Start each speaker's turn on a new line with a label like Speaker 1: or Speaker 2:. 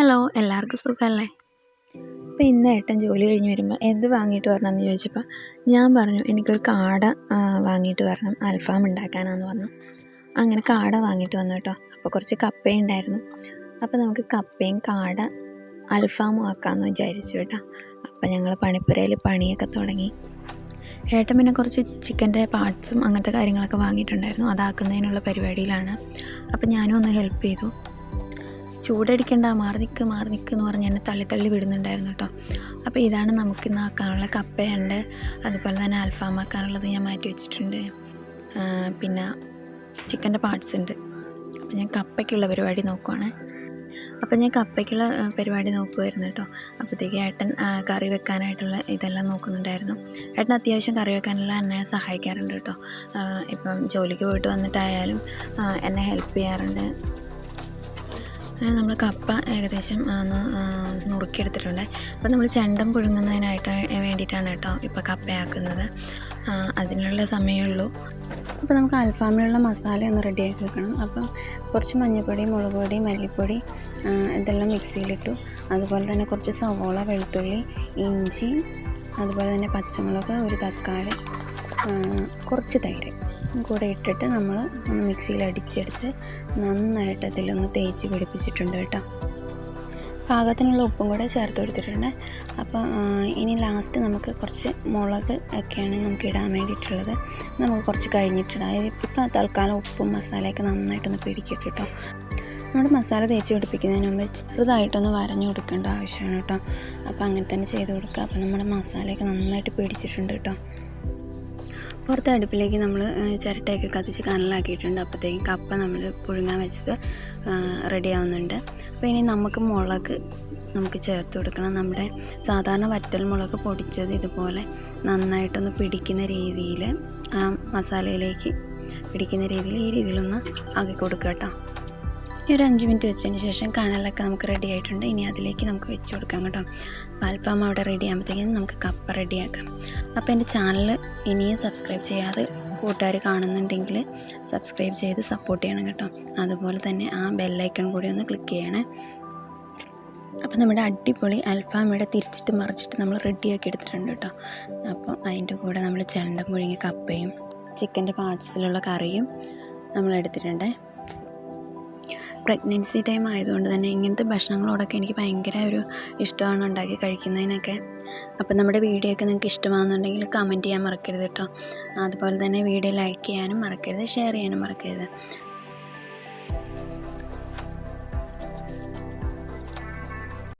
Speaker 1: Hello എല്ലാവർക്കും സുഖമല്ലേ അപ്പോൾ ഇന്ന് ഏട്ടൻ ജോലി കഴിഞ്ഞ് വരുമ്പോൾ എന്ത് വാങ്ങിയിട്ട് വരണമെന്ന് ചോദിച്ചപ്പോൾ ഞാൻ പറഞ്ഞു എനിക്കൊരു കാട വാങ്ങിയിട്ട് വരണം അൽഫാം ഉണ്ടാക്കാനാന്ന് പറഞ്ഞു. അങ്ങനെ കാട വാങ്ങിയിട്ട് വന്നു കേട്ടോ. അപ്പോൾ കുറച്ച് കപ്പയും ഉണ്ടായിരുന്നു. അപ്പോൾ നമുക്ക് കപ്പയും കാട അൽഫാമും ആക്കാമെന്ന് വിചാരിച്ചു കേട്ടോ. അപ്പോൾ ഞങ്ങൾ പണിപ്പുരയിൽ പണിയൊക്കെ തുടങ്ങി. ഏട്ടൻ പിന്നെ കുറച്ച് ചിക്കന്റെ പാർട്സും അങ്ങനത്തെ കാര്യങ്ങളൊക്കെ വാങ്ങിയിട്ടുണ്ടായിരുന്നു. അതാക്കുന്നതിനുള്ള പരിപാടിയിലാണ്. അപ്പോൾ ഞാനും ഒന്ന് ഹെൽപ്പ് ചെയ്തു. ചൂടടിക്കണ്ട മാറി നിൽക്ക് മാറി നിൽക്ക് എന്ന് പറഞ്ഞ് എന്നെ തള്ളി തള്ളി വിടുന്നുണ്ടായിരുന്നു കേട്ടോ. അപ്പോൾ ഇതാണ് നമുക്ക് ഇന്ന് ആക്കാനുള്ള കപ്പയുണ്ട്. അതുപോലെ തന്നെ അൽഫാം ആക്കാനുള്ളത് ഞാൻ മാറ്റി വെച്ചിട്ടുണ്ട്. പിന്നെ ചിക്കന്റെ പാർട്സ് ഉണ്ട്. അപ്പോൾ ഞാൻ കപ്പയ്ക്കുള്ള പരിപാടി നോക്കുവാണ്. അപ്പോൾ ഞാൻ കപ്പയ്ക്കുള്ള പരിപാടി നോക്കുമായിരുന്നു കേട്ടോ. അപ്പോഴത്തേക്ക് ഏട്ടൻ കറി വെക്കാനായിട്ടുള്ള ഇതെല്ലാം നോക്കുന്നുണ്ടായിരുന്നു. ഏട്ടൻ അത്യാവശ്യം കറി വെക്കാനെല്ലാം എന്നെ സഹായിക്കാറുണ്ട് കേട്ടോ. ഇപ്പം ജോലിക്ക് പോയിട്ട് വന്നിട്ടായാലും എന്നെ ഹെൽപ്പ് ചെയ്യാറുണ്ട്. നമ്മൾ കപ്പ ഏകദേശം ഒന്ന് നുറുക്കിയെടുത്തിട്ടുണ്ട്. അപ്പോൾ നമ്മൾ ചെണ്ടം പുഴുങ്ങുന്നതിനായിട്ട് വേണ്ടിയിട്ടാണ് കേട്ടോ ഇപ്പോൾ കപ്പയാക്കുന്നത്. അതിനുള്ള സമയമേ ഉള്ളൂ. അപ്പോൾ നമുക്ക് അൽഫാമിലുള്ള മസാല ഒന്ന് റെഡിയാക്കി വെക്കണം. അപ്പോൾ കുറച്ച് മഞ്ഞൾപ്പൊടി മുളക് പൊടി മല്ലിപ്പൊടി ഇതെല്ലാം മിക്സിയിലിട്ടു. അതുപോലെ തന്നെ കുറച്ച് സവോള വെളുത്തുള്ളി ഇഞ്ചി അതുപോലെ തന്നെ പച്ചമുളക് ഒരു തക്കാളി കുറച്ച് തൈര് കൂടെ ഇട്ടിട്ട് നമ്മൾ ഒന്ന് മിക്സിയിൽ അടിച്ചെടുത്ത് നന്നായിട്ട് അതിലൊന്ന് തേച്ച് പിടിപ്പിച്ചിട്ടുണ്ട് കേട്ടോ. പാകത്തിനുള്ള ഉപ്പും കൂടെ ചേർത്ത് കൊടുത്തിട്ടുണ്ട്. അപ്പോൾ ഇനി ലാസ്റ്റ് നമുക്ക് കുറച്ച് മുളക് ഒക്കെയാണ് നമുക്ക് ഇടാൻ വേണ്ടിയിട്ടുള്ളത്. നമുക്ക് കുറച്ച് കഴിഞ്ഞിട്ടിടാം ഇപ്പോൾ തൽക്കാലം ഉപ്പും മസാലയൊക്കെ നന്നായിട്ടൊന്ന് പിടിക്കട്ടെ കേട്ടോ. നമ്മുടെ മസാല തേച്ച് പിടിപ്പിക്കുന്നതിന് മുമ്പ് ചെറുതായിട്ടൊന്ന് വരഞ്ഞു കൊടുക്കേണ്ട ആവശ്യമാണ് കേട്ടോ. അപ്പോൾ അങ്ങനെ തന്നെ ചെയ്ത് കൊടുക്കുക. അപ്പോൾ നമ്മുടെ മസാലയൊക്കെ നന്നായിട്ട് പിടിച്ചിട്ടുണ്ട് കേട്ടോ. പുറത്തെ അടുപ്പിലേക്ക് നമ്മൾ ചിരട്ടയൊക്കെ കത്തിച്ച് കനലാക്കിയിട്ടുണ്ട്. അപ്പോഴത്തേക്കും കപ്പ നമ്മൾ പുഴുങ്ങാൻ വെച്ചത് റെഡി ആവുന്നുണ്ട്. അപ്പോൾ ഇനി നമുക്ക് മുളക് നമുക്ക് ചേർത്ത് കൊടുക്കണം. നമ്മുടെ സാധാരണ വറ്റൽ മുളക് പൊടിച്ചത് ഇതുപോലെ നന്നായിട്ടൊന്ന് പിടിക്കുന്ന രീതിയിൽ ആ മസാലയിലേക്ക് പിടിക്കുന്ന രീതിയിൽ ഈ രീതിയിലൊന്ന് ആക്കി കൊടുക്കുക കേട്ടോ. ഈ ഒരു അഞ്ച് മിനിറ്റ് വെച്ചതിന് ശേഷം കാനലൊക്കെ നമുക്ക് റെഡി ആയിട്ടുണ്ട്. ഇനി അതിലേക്ക് നമുക്ക് വെച്ച് കൊടുക്കാം കേട്ടോ. പാൽപ്പാമ അവിടെ റെഡി ആകുമ്പോഴത്തേക്കും നമുക്ക് കപ്പ റെഡിയാക്കാം അപ്പോൾ എന്റെ ചാനൽ ഇനിയും സബ്സ്ക്രൈബ് ചെയ്യാതെ കൂട്ടുകാർ കാണുന്നുണ്ടെങ്കിൽ സബ്സ്ക്രൈബ് ചെയ്ത് സപ്പോർട്ട് ചെയ്യണം കേട്ടോ. അതുപോലെ തന്നെ ആ ബെല്ലൈക്കൺ കൂടി ഒന്ന് ക്ലിക്ക് ചെയ്യണേ. അപ്പോൾ നമ്മുടെ അടിപൊളി അൽഫാം ഇവിടെ തിരിച്ചിട്ട് മറിച്ചിട്ട് നമ്മൾ റെഡിയാക്കി എടുത്തിട്ടുണ്ട് കേട്ടോ. അപ്പോൾ അതിന്റെ കൂടെ നമ്മൾ ചെണ്ട മുഴുങ്ങിയ കപ്പയും ചിക്കന്റെ പാർട്സിലുള്ള കറിയും നമ്മൾ എടുത്തിട്ടുണ്ട്. പ്രഗ്നൻസി ടൈം ആയതുകൊണ്ട് തന്നെ ഇങ്ങനത്തെ ഭക്ഷണങ്ങളോടൊക്കെ എനിക്ക് ഭയങ്കര ഒരു ഇഷ്ടമാണ് ഉണ്ടാക്കി കഴിക്കുന്നതിനൊക്കെ. അപ്പം നമ്മുടെ വീഡിയോ ഒക്കെ നിങ്ങൾക്ക് ഇഷ്ടമാകുന്നുണ്ടെങ്കിൽ കമന്റ് ചെയ്യാൻ മറക്കരുത് കേട്ടോ. അതുപോലെ തന്നെ വീഡിയോ ലൈക്ക് ചെയ്യാനും മറക്കരുത് ഷെയർ ചെയ്യാനും മറക്കരുത്.